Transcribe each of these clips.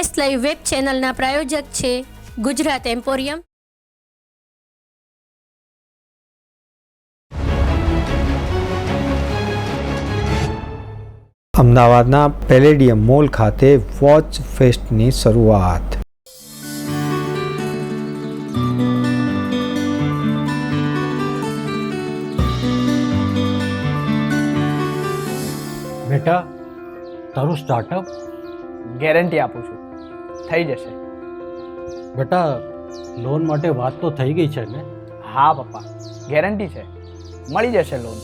S live web ચેનલના પ્રાયોજક છે ગુજરાત એમ્પોરિયમ. અમદાવાદના પેલેડિયમ મોલ ખાતે વોચ ફેસ્ટની શરૂઆત. બેટા તારું સ્ટાર્ટઅપ ગેરંટી આપું છું. થઈ જશે. બેટા લોન માટે વાત તો થઈ ગઈ છે ને? હા પપ્પા. ગેરંટી છે. મળી જશે લોન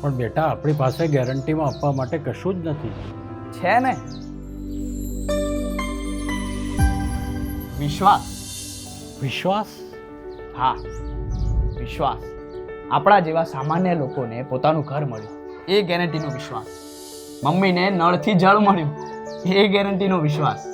પણ બેટા આપણી પાસે ગેરંટીમાં આપવા માટે કશું જ નથી. છે ને? વિશ્વાસ. વિશ્વાસ? હા વિશ્વાસ. આપણા જેવા સામાન્ય લોકોને પોતાનું ઘર મળ્યું. એ ગેરંટીનો વિશ્વાસ. મમ્મીને નળથી જળ મળ્યું. એ ગેરંટીનો વિશ્વાસ.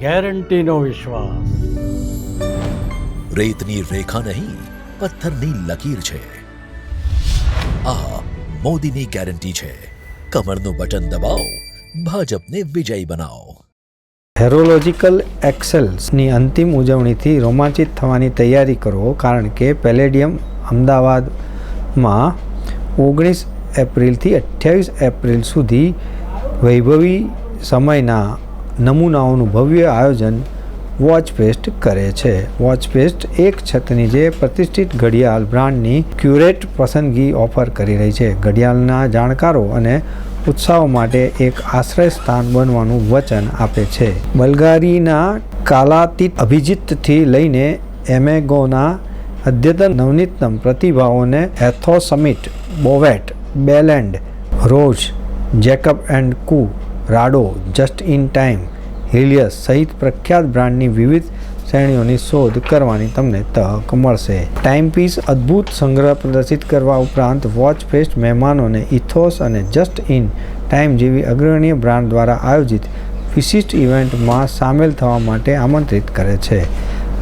ગેરંટીનો વિશ્વાસ. રેતની રેખા નહીં પથ્થરની લકીર છે. આ મોદીની ગેરંટી છે. કમરનું બટન દબાવો ભાજપને વિજયી બનાવો. હેરોલોજીકલ એક્સેલ્સની અંતિમ ઉજવણીથી રોમાંચિત થવાની તૈયારી કરો કારણ કે પેલેડિયમ અમદાવાદમાં ઓગણીસ એપ્રિલથી અઠ્યાવીસ એપ્રિલ સુધી વૈભવી સમયના નમૂનાઓનું ભવ્ય આયોજન વોચફેસ્ટ કરે છે. વોચફેસ્ટ એક છતની જે પ્રતિષ્ઠિત ઘડિયાળ બ્રાન્ડની ક્યુરેટ પસંદગી ઓફર કરી રહી છે. ઘડિયાળના જાણકારો અને ઉત્સાહો માટે એક આશ્રય સ્થાન બનવાનું વચન આપે છે. બલ્ગારીના કાલાતીત અભિજીતથી લઈને એમેગોના અદ્યતન નવનીતમ પ્રતિભાઓને એથોસમિટ, Bovet, Bell and Ross Jacob and Co Rado Just in Time Helios સહિત પ્રખ્યાત બ્રાન્ડની વિવિધ શ્રેણીઓની શોધ કરવાની તમને તક મળશે. ટાઈમપીસ અદ્ભુત સંગ્રહ પ્રદર્શિત કરવા ઉપરાંત વોચ ફેસ્ટ મહેમાનોને ઇથોસ અને જસ્ટ ઇન ટાઈમ જેવી અગ્રણીય બ્રાન્ડ દ્વારા આયોજિત વિશિષ્ટ ઇવેન્ટમાં સામેલ થવા માટે આમંત્રિત કરે છે.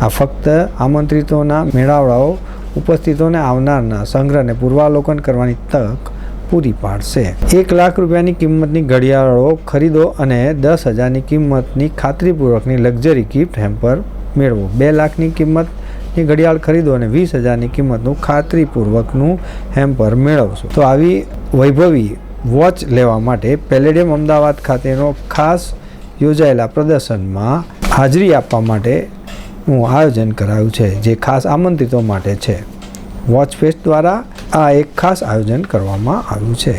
આ ફક્ત આમંત્રિતોના મેળાવડાઓ, ઉપસ્થિતોને આવનારના સંગ્રહને પૂર્વાલોકન કરવાની તક પૂરી પાડશે. એક લાખ રૂપિયાની કિંમતની ઘડિયાળો ખરીદો અને દસ હજારની કિંમતની ખાતરીપૂર્વકની લક્ઝરી ગિફ્ટ હેમ્પર મેળવો. બે લાખની કિંમતની ઘડિયાળ ખરીદો અને વીસ હજારની કિંમતનું ખાતરીપૂર્વકનું હેમ્પર મેળવશો. તો આવી વૈભવી વોચ લેવા માટે પેલેડિયમ અમદાવાદ ખાતેનો ખાસ યોજાયેલા પ્રદર્શનમાં હાજરી આપવા માટે નું આયોજન કરાયું છે, જે ખાસ આમંત્રિતો માટે છે. વોચ ફેસ્ટ દ્વારા આ એક ખાસ આયોજન કરવામાં આવ્યું છે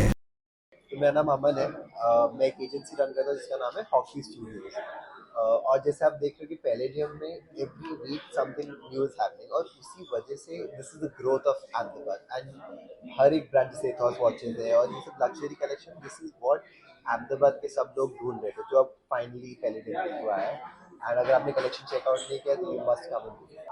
तो मेरा नाम अमन है अ, मैं एक एजेंसी रन करता हूँ जिसका नाम है हॉकी स्टूडियोज और जैसे आप देख रहे हो कि पैलेडियम में every week something new is happening और उसी वजह से this is the growth of Ahmedabad and हर एक ब्रांड जैसे एथॉस वॉचेज है और ये सब luxury collection this is what Ahmedabad के सब लोग ढूंढ रहे थे जो अब फाइनली पैलेडियम में हुआ है एंड अगर आपने कलेक्शन चेकआउट नहीं किया तो यू मस्ट कम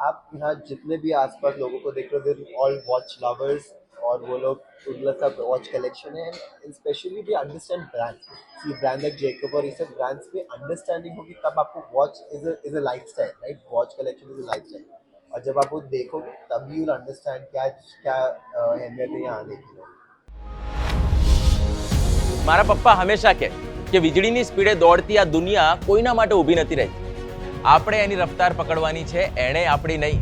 आप यहाँ जितने भी आसपास लोगों को देख रहे हो ऑल वॉच लवर्स और वो लोग उनका सब वॉच कलेक्शन है एंड स्पेशली भी understand brands see brand like Jacob और ये सब ब्रांड्स पे अंडरस्टैंडिंग होगी तब आपको watch is is a lifestyle right watch collection is a lifestyle और जब आप वो देखोगे तभी यूल अंडरस्टैंड क्या क्या अ, अहमियत है यहाँ आने की મારા પપ્પા હંમેશા કહે કે વીજળીની સ્પીડે દોડતી આ દુનિયા કોઈના માટે ઊભી નથી રહી આપણે એની રફતાર પકડવાની છે એણે આપણી નહીં